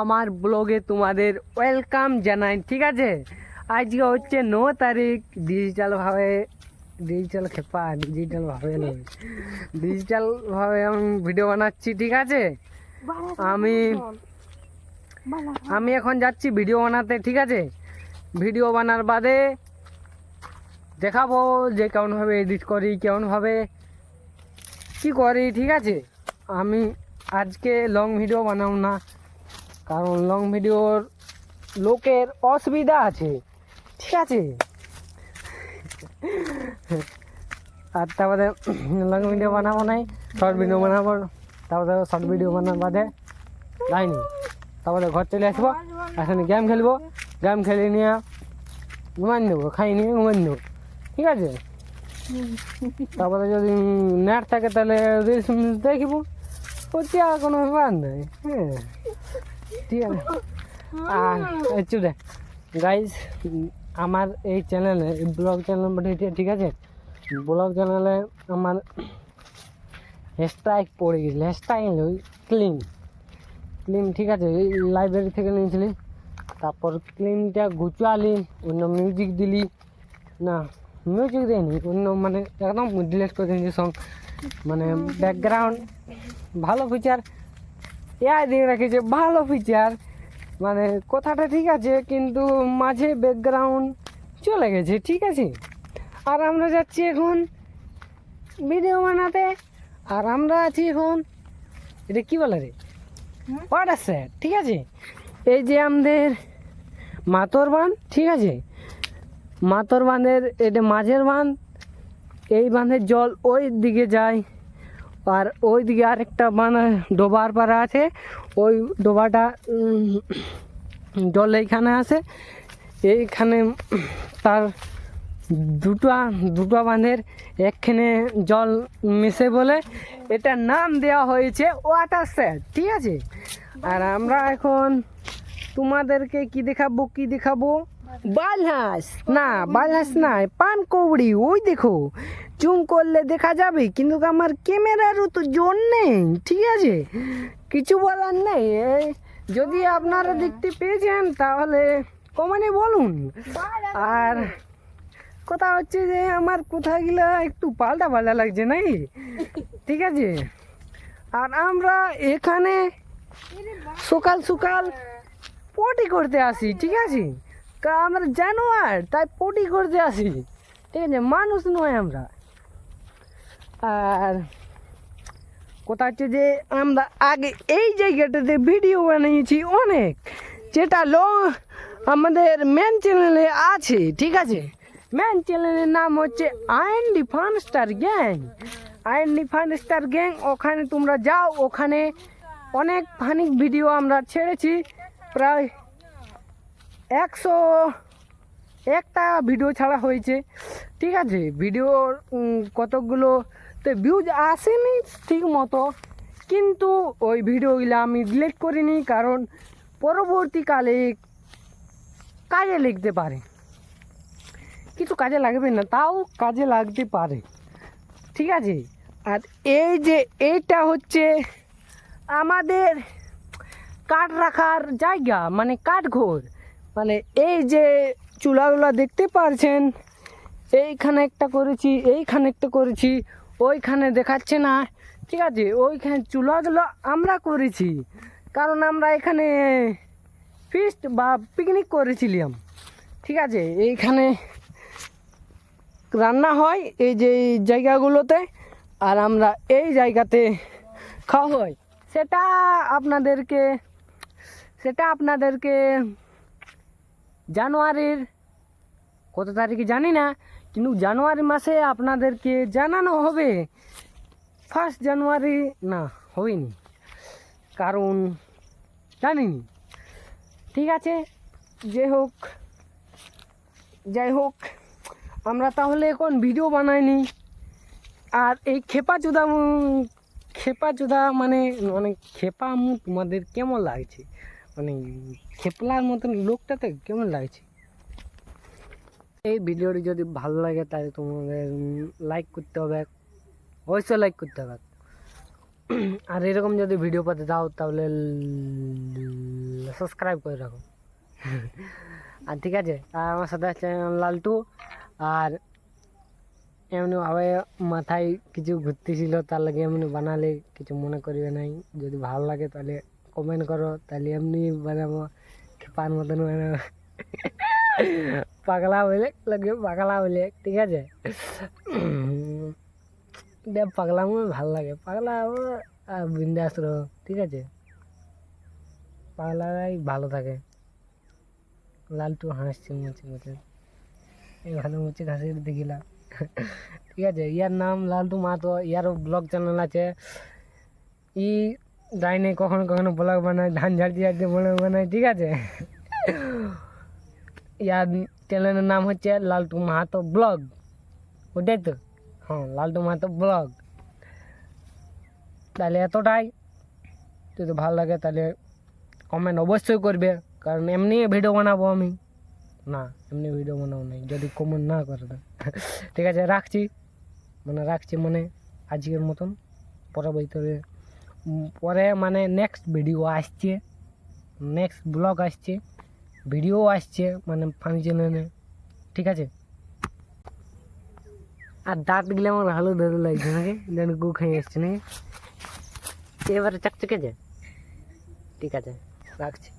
আমার ব্লগে তোমাদের ওয়েলকাম জানাই ঠিক আছে? আজকে হচ্ছে ন তারিখ ডিজিটালভাবে ডিজিটাল খেপা ডিজিটালভাবে নয়। ডিজিটালভাবে আমি ভিডিও বানাচ্ছি ঠিক আছে? আমি আমি এখন যাচ্ছি ভিডিও বানাতে ঠিক আছে? ভিডিও বানার বাদে দেখাবো যে কেমনভাবে এডিট করি কেমনভাবে কি করি ঠিক আছে? আমি আজকে লং ভিডিও বানাবো না। কারণ লং ভিডিওর লোকের অসুবিধা আছে। ঠিক আছে? আর তারপরে লং ভিডিও বানাবো নাই। শর্ট ভিডিও বানাবো। তারপরে শর্ট ভিডিও বানার বাদে যাইনি তারপরে ঘর চলে আসব। এখানে গেম খেলব। গেম খেলে নিয়ে ঘুমান দেবো খাই নিয়ে ঘুমান দেবো ঠিক আছে? তারপরে যদি নেট থাকে তাহলে রিলস দেখব। আর কোনো ব্যাপার নেই? হ্যাঁ। ঠিক আছে আর একটু দেখ গাইজ আমার এই চ্যানেলে ব্লগ চ্যানেল ঠিক আছে? ব্লগ চ্যানেলে আমার স্ট্রাইক পড়ে গেছিল স্ট্রাইক ওই ক্লিন ক্লিন ঠিক আছে? ওই লাইব্রেরি থেকে নিয়েছিলি। তারপর ক্লিনটা গুচালি অন্য মিউজিক দিলি। না মিউজিক দেয়নি অন্য মানে একদম ডিলেট করে দিয়েছি সং মানে ব্যাকগ্রাউন্ড ভালো ফিচার এআই দিয়ে রেখেছে ভালো ফিচার মানে কথাটা ঠিক আছে কিন্তু মাঝে ব্যাকগ্রাউন্ড চলে গেছে ঠিক আছে? আর আমরা যাচ্ছি এখন ভিডিও বানাতে আর আমরা আছি এখন এটা কী বলে রে? ওয়াটার স্যার ঠিক আছে? এই যে আমাদের মাতর বাঁধ ঠিক আছে? মাতর বাঁধের এটা মাঝের বাঁধ এই বাঁধের জল ওই দিকে যায়। আর ওই দিকে আরেকটা বাঁধ ডোবার পাড়া আছে। ওই ডোবাটা জল এইখানে আসে এইখানে তার দুটো দুটো বাঁধের একখানে জল মিশে বলে এটার নাম দেওয়া হয়েছে ওয়াটার স্যার, ঠিক আছে? আর আমরা এখন তোমাদেরকে কি দেখাবো কি দেখাবো? বালহাঁস, না, বালহাঁস নাই পান কৌড়ি ওই দেখো। জুম করলে দেখা যাবে, কিন্তু আমার ক্যামেরারও তো জোর নেই, ঠিক আছে? কিছু বলার নেই যদি আপনারা দেখতে পেয়েছেন তাহলে কমানে বলুন। আর কথা হচ্ছে যে, আমার কোথাগুলো একটু পাল্টা পাল্টা লাগছে নাকি? ঠিক আছে? আর আমরা এখানে সকাল সকাল পটি করতে আসি, ঠিক আছে? আমরা জানোয়ার, তাই পটি করতে আসি। ঠিক আছে? মানুষ নয় আমরা। আর কথা হচ্ছে যে আমরা আগে এই জায়গাটাতে ভিডিও বানিয়েছি অনেক। যেটা লো আমাদের মেন চ্যানেলে আছে, ঠিক আছে? মেন চ্যানেলের নাম হচ্ছে আইন ডি ফান স্টার গ্যাং আইন ডি ফান স্টার গ্যাং ওখানে তোমরা যাও, ওখানে অনেক ফানি ভিডিও আমরা ছেড়েছি। প্রায় একশো একটা ভিডিও ছাড়া হয়েছে, ঠিক আছে? ভিডিওর কতগুলো তো ভিউজ আসেনি ঠিক মতো কিন্তু ওই ভিডিওগুলো আমি ডিলিট করিনি কারণ পরবর্তীকালে কাজে লিখতে পারে। কিছু কাজে লাগবে না, তাও কাজে লাগতে পারে। ঠিক আছে? আর এই যে এইটা হচ্ছে আমাদের কাঠ রাখার জায়গা মানে কাঠঘর মানে এই যে চুলাগুলো দেখতে পারছেন, এইখানে একটা করেছি, এইখানে একটা করেছি। ওইখানে দেখাচ্ছে না। ঠিক আছে, ওইখানে চুলাগুলো আমরা করেছি। কারণ আমরা এখানে ফিস্ট বা পিকনিক করেছিলাম। ঠিক আছে, এইখানে রান্না হয় এই যে জায়গাগুলোতে, আর আমরা এই জায়গাতে খাওয়া হয়। সেটা আপনাদেরকে সেটা আপনাদেরকে জানুয়ারির, কত তারিখে জানি না কিন্তু জানুয়ারি মাসে আপনাদেরকে জানানো হবে। ফার্স্ট জানুয়ারি না হয়নি কারণ জানিনি। ঠিক আছে যে হোক, যাই হোক, আমরা তাহলে এখন ভিডিও বানাইনি। আর এই খেপা চুদা খেপা চুদা মানে মানে খেপা তোমাদের কেমন লাগছে? মানে খেপলার মতন লোকটাতে কেমন লাগছে? এই ভিডিওটি যদি ভালো লাগে, তাহলে তোমাদের লাইক করতে হবে। অবশ্যই লাইক করতে হবে। আর এরকম যদি ভিডিও পাতে দাও তাহলে সাবস্ক্রাইব করে রাখো। আর ঠিক আছে, আর আমার সাথে আছে লালটু। আর এমনিভাবে মাথায় কিছু ঘুরতেছিল তার লাগে এমনি বানালে কিছু মনে করবে নাই। যদি ভালো লাগে, তাহলে কমেন্ট করো। তাহলে এমনি বানাবো। পান মতন বানাবো। পাগলা বলে লাগে পাগলা বলে ঠিক আছে? পাগলা আমার ভালো লাগে। পাগলা আর বিন্দাস ঠিক আছে? পাগলারাই ভালো থাকে। লালটু হাসছে মুছে মুছে এখানে মুছে হাসি দেখিলাম ঠিক আছে, ইয়ার নাম লালটু মাহাতো, ইয়ারও ব্লগ চ্যানেল আছে। ই, যাই নাই, কখনো কখনো ব্লগ বানায় ধান ঝাড়তে ঝাড়তে ব্লগ বানায় ঠিক আছে? ইয়ার চ্যানেলের নাম হচ্ছে লালটু মাহাতো ব্লগ। ওটাই তো? হ্যাঁ লালটু মাহাতো ব্লগ। তাহলে এতটাই। যদি ভালো লাগে তাহলে কমেন্ট অবশ্যই করবে, কারণ এমনি ভিডিও বানাবো আমি। না, এমনি ভিডিও বানাবো নাই যদি কমেন্ট না করে ঠিক আছে, রাখছি। মানে রাখছি মানে আজকের মতন। পরবর্তীতে পরে মানে নেক্সট ভিডিও আসছে। নেক্সট ব্লগ আসছে। ভিডিও আসছে মানে ফাংশনে ঠিক আছে? আর দাঁতগুলো আমার ভালো ধরে লাগছে নাকি? যেন গু খেয়ে এসছে নাকি? এবারে চকচকে যে। ঠিক আছে, রাখছি।